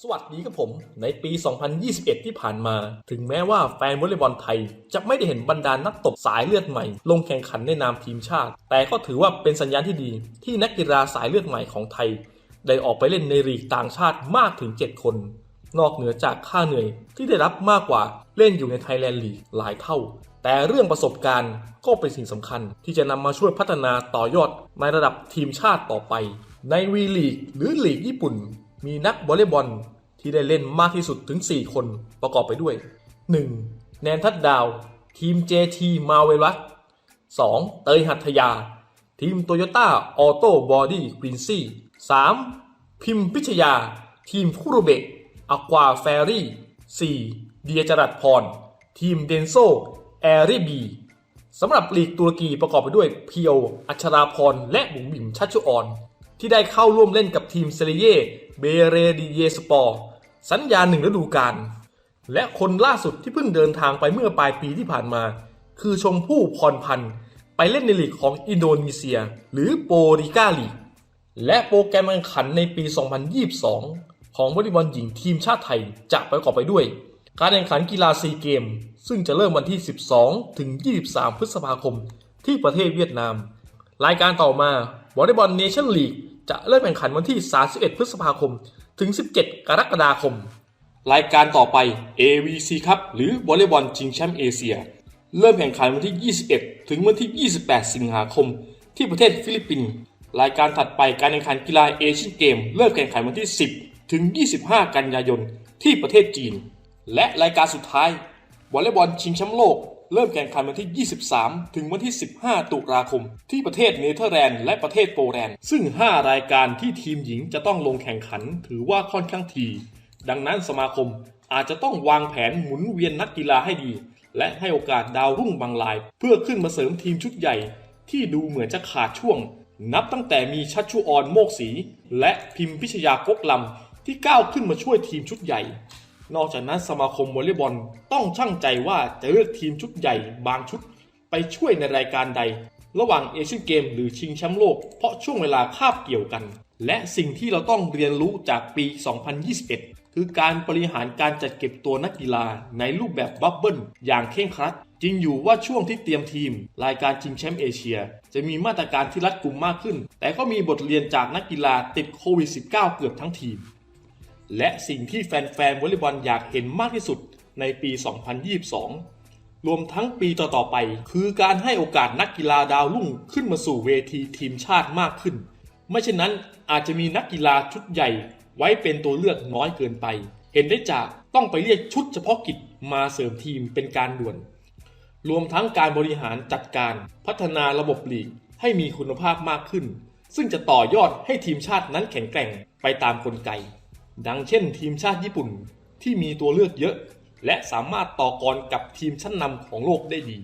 สวัสดีครับผม ในปี 2021 ที่ผ่านมา ถึงแม้ว่าแฟนวอลเลย์บอลไทย จะไม่ได้เห็นบรรดานักตบสายเลือดใหม่ ลงแข่งขันในนามทีมชาติ แต่ก็ถือว่าเป็นสัญญาณที่ดี ที่นักกีฬาสายเลือดใหม่ของไทย ได้ออกไปเล่นในลีกต่างชาติมากถึง 7 คน นอกเหนือจากค่าเหนื่อยที่ได้รับมากกว่าเล่นอยู่ในไทยแลนด์ลีกหลายเท่า แต่เรื่องประสบการณ์ก็เป็นสิ่งสำคัญ ที่จะนำมาช่วยพัฒนาต่อยอดในระดับทีมชาติต่อไป ในวีลีกหรือลีกญี่ปุ่น มีนักวอลเลย์บอลที่ได้เล่นมากที่สุดถึง 4 คนประกอบไปด้วย 1. แนนทัดดาว ทีม JT มาเวลัส 2. เตยหัตถยา ทีมโตโยต้าออโต้บอดี้กรีนซี่ 3. พิมพิชยา ทีมคุโรเบะอควาแฟรี่ 4. เดียจรัดพร ทีมเดนโซแอริบีสำหรับลีกตุรกีประกอบไปด้วยเพียว อัชราพร และบุ๋มบิ๋มชัชชุออน ที่ได้เข้าร่วมเล่นกับทีมเซเลีเย เบเรดิเยสปอร์สัญญาหนึ่งฤดูกาลและคนล่าสุดที่เพิ่งเดินทางไปเมื่อปลายปีที่ผ่านมา คือชมพู่พรพันธ์ ไปเล่นในลีกของอินโดนีเซีย หรือโปริก้าลีก และโปรแกรมแข่งขันในปี 2022 ของวอลเลย์บอลหญิงทีมชาติไทยจะประกอบไปด้วย การแข่งขันกีฬาซีเกม ซึ่งจะเริ่มวันที่ 12 ถึง 23 พฤษภาคม ที่ประเทศเวียดนาม รายการต่อมาวอลเลย์บอลเนชั่นลีก จะเริ่มแข่งขันวันที่ 31 พฤษภาคม ถึง 17 กรกฎาคม รายการต่อไป AVC ครับ หรือวอลเลย์บอลชิงแชมป์เอเชีย เริ่มแข่งขันวันที่ 21 ถึงวันที่ 28 สิงหาคม ที่ประเทศฟิลิปปินส์ รายการถัดไปการแข่งขันกีฬาเอเชียนเกม เริ่มแข่งขันวันที่ 10 ถึง 25 กันยายน ที่ประเทศจีน และรายการสุดท้ายวอลเลย์บอลชิงแชมป์โลก เริ่มแข่งขันวันที่ 23 ถึงวันที่ 15 ตุลาคม ที่ประเทศเนเธอร์แลนด์และประเทศโปแลนด์ ซึ่ง 5 รายการที่ทีมหญิงจะต้องลงแข่งขันถือว่าค่อนข้างทีดังนั้นสมาคมอาจจะต้องวางแผนหมุนเวียนนักกีฬาให้ดี และให้โอกาสดาวรุ่งบางราย เพื่อขึ้นมาเสริมทีมชุดใหญ่ ที่ดูเหมือนจะขาดช่วง นับตั้งแต่มีชัชชุออนโมกศรีและพิมพิชยากกลำที่ก้าวขึ้นมาช่วยทีมชุดใหญ่ นอกจากนั้นสมาคมวอลเลย์บอลต้องช่างใจว่าจะเลือกทีมชุดใหญ่บางชุด ไปช่วยในรายการใด ระหว่างเอเชียนเกมหรือชิงแชมป์โลก เพราะช่วงเวลาคาบเกี่ยวกัน และสิ่งที่เราต้องเรียนรู้จากปี 2021 คือการบริหารการจัดเก็บตัวนักกีฬาในรูปแบบบับเบิลอย่างเคร่งครัดจริงอยู่ว่าช่วงที่เตรียมทีม รายการชิงแชมป์เอเชีย จะมีมาตรการที่รัดกุมมากขึ้น แต่ก็มีบทเรียนจากนักกีฬาติดโควิด -19 เกือบทั้งทีม และสิ่งที่แฟนๆวอลเลย์บอลอยากเห็นมากที่สุดในปี 2022 รวมทั้งปีต่อ ๆ ไป คือการให้โอกาสนักกีฬาดาวรุ่งขึ้นมาสู่เวทีทีมชาติมากขึ้น ไม่เช่นนั้นอาจจะมีนักกีฬาชุดใหญ่ไว้เป็นตัวเลือกน้อยเกินไป เห็นได้จากต้องไปเรียกชุดเฉพาะกิจมาเสริมทีมเป็นการด่วน รวมทั้งการบริหารจัดการพัฒนาระบบลีกให้มีคุณภาพมากขึ้น ซึ่งจะต่อยอดให้ทีมชาตินั้นแข็งแกร่งไปตามกลไก ดังเช่นทีมชาติญี่ปุ่นที่มีตัวเลือกเยอะ และสามารถต่อกรกับทีมชั้นนำของโลกได้ดี